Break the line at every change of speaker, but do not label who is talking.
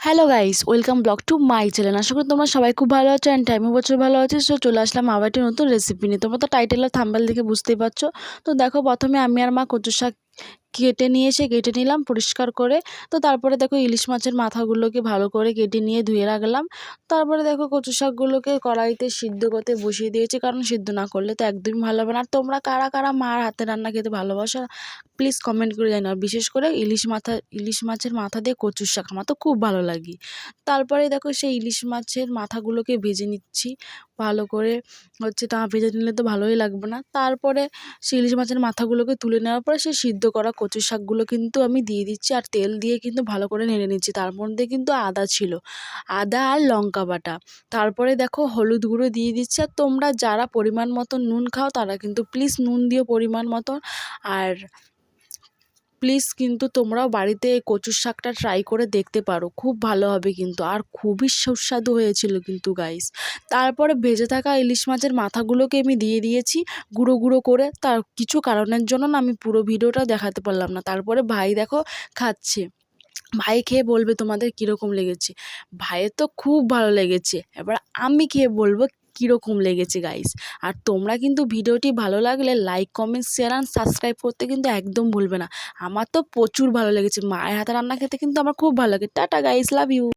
Hello guys welcome back to my channel আশা করি তোমরা সবাই খুব ভালো আছো অ্যান্ড টাইমে বছর ভালো আছে সো চলে আসলাম আবার একটি নতুন রেসিপি নিয়ে। তোমরা তো টাইটেলের থাম্বেল দেখে বুঝতেই পারছ। তো দেখো, প্রথমে আমি আর মা কচু শাক কেটে নিয়ে এসে কেটে নিলাম পরিষ্কার করে। তো তারপরে দেখো ইলিশ মাছের মাথাগুলোকে ভালো করে কেটে নিয়ে ধুয়ে রাখলাম। তারপরে দেখো কচু শাকগুলোকে কড়াইতে সিদ্ধ করতে বসিয়ে দিয়েছি, কারণ সিদ্ধ না করলে তো একদমই ভালো হবে না। আর তোমরা কারা কারা মার হাতে রান্না খেতে ভালোবাসো প্লিজ কমেন্ট করে জানাও। বিশেষ করে ইলিশ মাথা, ইলিশ মাছের মাথা দিয়ে কচু শাক, আমার তো খুব ভালো লাগে। তারপরে দেখো সেই ইলিশ মাছের মাথাগুলোকে ভেজে নিচ্ছি, ভালো করে হচ্ছে তা ভেজে নিলে তো ভালোই লাগবে না। তারপরে সেই ইলিশ মাছের মাথাগুলোকে তুলে নেওয়ার পরে সে সিদ্ধ করা কচু শাকগুলো কিন্তু আমি দিয়ে দিচ্ছি আর তেল দিয়ে কিন্তু ভালো করে নেড়ে নিচ্ছি। তার মধ্যে কিন্তু আদা ছিল। আদা আর লঙ্কা বাটা। তারপরে দেখো হলুদ গুঁড়ো দিয়ে দিচ্ছি। আর তোমরা যারা পরিমাণ মতো নুন খাও তারা কিন্তু প্লিজ নুন দিও পরিমাণ মতো আর প্লিজ কিন্তু তোমরাও বাড়িতে এই কচুর শাকটা ট্রাই করে দেখতে পারো। খুব ভালো হবে কিন্তু। আর খুবই সুস্বাদু হয়েছিল কিন্তু গাইস তারপরে ভেজে থাকা ইলিশ মাছের মাথাগুলোকে আমি দিয়ে দিয়েছি গুঁড়ো গুঁড়ো করে। তার কিছু কারণের জন্য না আমি পুরো ভিডিওটা দেখাতে পারলাম না। তারপরে ভাই দেখো খাচ্ছে। ভাই খেয়ে বলবে তোমাদের কীরকম লেগেছে। ভাইয়ের তো খুব ভালো লেগেছে। এবার আমি খেয়ে বলব কীরকম লেগেছে গাইস আর তোমরা কিন্তু ভিডিওটি ভালো লাগলে like comment share and subscribe করতে কিন্তু একদম ভুলবে না। আমার তো প্রচুর ভালো লেগেছে। মায়ের হাতে রান্না খেতে কিন্তু আমার খুব ভালো লাগে। Tata guys love you